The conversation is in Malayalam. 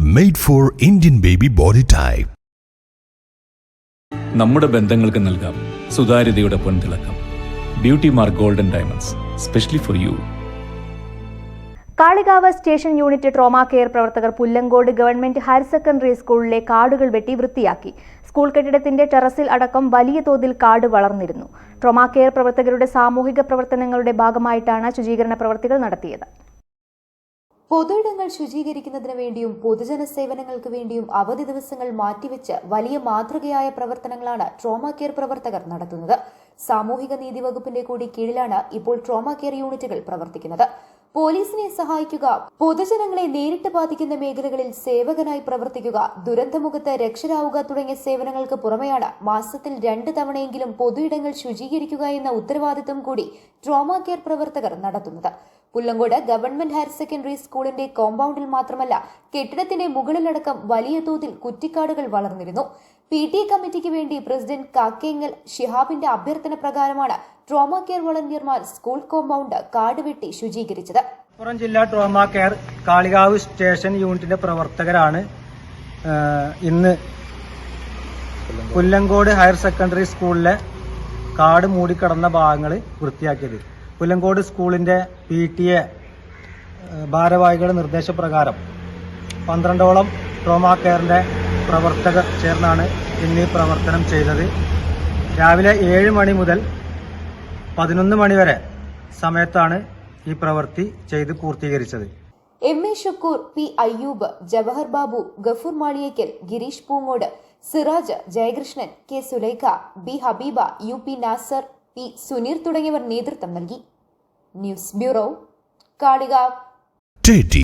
made for Indian baby body type നമ്മുടെ ബന്ധങ്ങൾക്ക് നൽകാം സുതാര്യതയുടെ പൊൻതിളക്കം. Beauty mark golden diamonds specially for you Kalikavu station unit trauma care പ്രവർത്തകർ പുല്ലങ്കോട് ഗവൺമെന്റ് ഹയർ സെക്കൻഡറി സ്കൂളിലെ കാടുകൾ വെട്ടി വൃത്തിയാക്കി. സ്കൂൾ കെട്ടിടത്തിന്റെ ടെറസിൽ അടക്കം വലിയ തോതിൽ കാട് വളർന്നിരുന്നു. ട്രോമ കെയർ പ്രവർത്തകരുടെ സാമൂഹിക പ്രവർത്തനങ്ങളുടെ ഭാഗമായിട്ടാണ് ശുചീകരണ പ്രവർത്തികൾ നടത്തിയത്. പൊതുയിടങ്ങൾ ശുചീകരിക്കുന്നതിന് വേണ്ടിയും പൊതുജന സേവനങ്ങൾക്ക് വേണ്ടിയും അവധി ദിവസങ്ങൾ മാറ്റിവെച്ച് വലിയ മാതൃകയായ പ്രവർത്തനങ്ങളാണ് ട്രോമ കെയർ പ്രവർത്തകർ നടത്തുന്നത്. സാമൂഹിക നീതി വകുപ്പിന്റെ കൂടി കീഴിലാണ് ഇപ്പോൾ ട്രോമ കെയർ യൂണിറ്റുകൾ പ്രവർത്തിക്കുന്നത്. പോലീസിനെ സഹായിക്കുക പൊതുജനങ്ങളെ നേരിട്ട് ബാധിക്കുന്ന മേഖലകളിൽ സേവകനായി പ്രവർത്തിക്കുക ദുരന്തമുഖത്ത് രക്ഷരാവുക തുടങ്ങിയ സേവനങ്ങൾക്ക് പുറമെയാണ് മാസത്തിൽ രണ്ട് തവണയെങ്കിലും പൊതുയിടങ്ങൾ ശുചീകരിക്കുക എന്ന ഉത്തരവാദിത്തം കൂടി ട്രോമ കെയർ പ്രവർത്തകർ നടത്തുന്നത്. പുല്ലങ്കോട് ഗവൺമെന്റ് ഹയർ സെക്കൻഡറി സ്കൂളിന്റെ കോമ്പൗണ്ടിൽ മാത്രമല്ല കെട്ടിടത്തിന്റെ മുകളിലടക്കം വലിയ തോതിൽ കുറ്റിക്കാടുകൾ വളർന്നിരുന്നു. പി ടി കമ്മിറ്റിക്ക് വേണ്ടി പ്രസിഡന്റ് കാക്കേങ്ങൽ ഷിഹാബിന്റെ അഭ്യർത്ഥന പ്രകാരമാണ് ട്രോമ കെയർ വളണ്ടിയർമാർ സ്കൂൾ കോമ്പൗണ്ട് കാട് വെട്ടി ശുചീകരിച്ചത്. മലപ്പുറം ജില്ലാ ട്രോമ കെയർ കാളികാവ് സ്റ്റേഷൻ യൂണിറ്റിന്റെ പ്രവർത്തകരാണ് ഇന്ന് പുല്ലങ്കോട് ഹയർ സെക്കൻഡറി സ്കൂളിലെ കാട് മൂടിക്കിടന്ന ഭാഗങ്ങൾ വൃത്തിയാക്കിയത്. പുല്ലങ്കോട് സ്കൂളിന്റെ പി ടി എ ഭാരവാഹികളുടെ നിർദ്ദേശപ്രകാരം പന്ത്രണ്ടോളം ട്രോമ കെയറിന്റെ പ്രവർത്തകർ ചേർന്നാണ് ഇന്ന് ഈ പ്രവർത്തനം ചെയ്തത്. രാവിലെ ഏഴ് മണി മുതൽ പതിനൊന്ന് മണിവരെ സമയത്താണ് ഈ പ്രവൃത്തി ചെയ്ത് പൂർത്തീകരിച്ചത്. M A Shukkur P Ayyub Jawahar Babu Gafoor Maliyekkal Gireesh Poongode Siraj Jayakrishnan K Sulaikha B Habeeba U P Nasar P Suneer തുടങ്ങിയവർ നേതൃത്വം നൽകി. News bureau Kalikavu.